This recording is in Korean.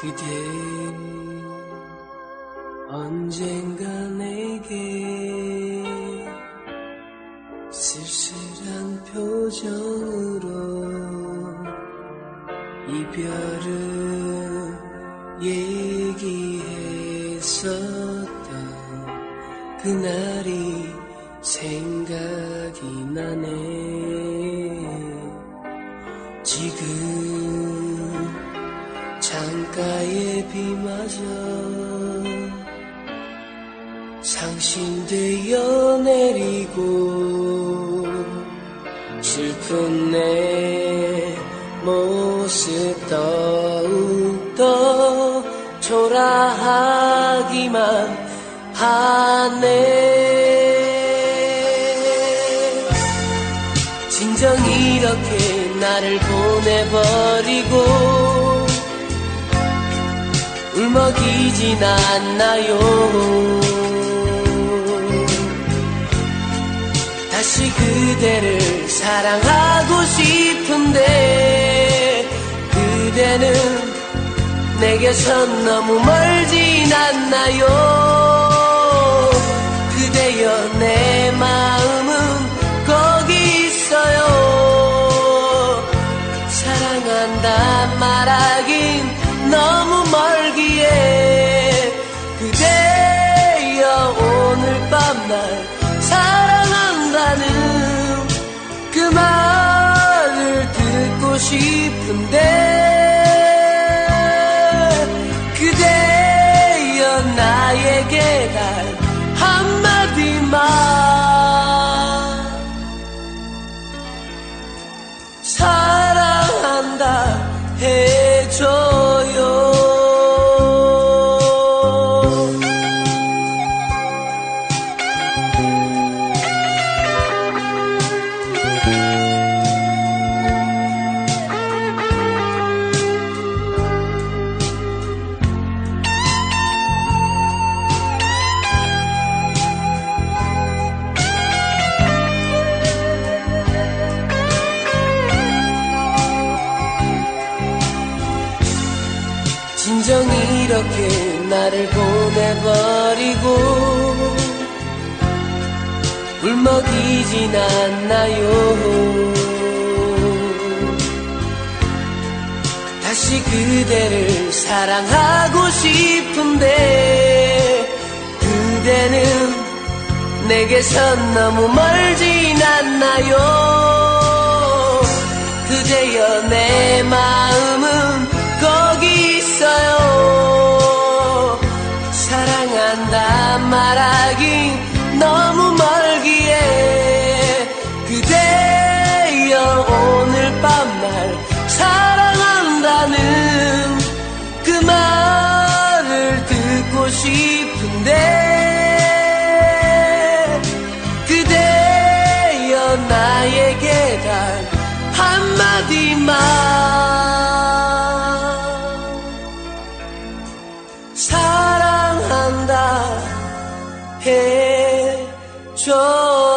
그대 언젠가 내게 쓸쓸한 표정으로 이별을 얘기했었던 그날이 생각이 나네. 지금 창가에 비마저 상심되어 내리고 슬픈 내 모습 더욱더 초라하기만 하네. 진정 이렇게 나를 보내버리고 울먹이진 않나요? 다시 그대를 사랑하고 싶은데 그대는 내게서 너무 멀진 싶은데 진정 이렇게 나를 보내버리고 울먹이진 않나요? 다시 그대를 사랑하고 싶은데 그대는 내게서 너무 멀진 않나요? 그대여 내마 말하긴 너무 멀기에 그대여 오늘 밤 手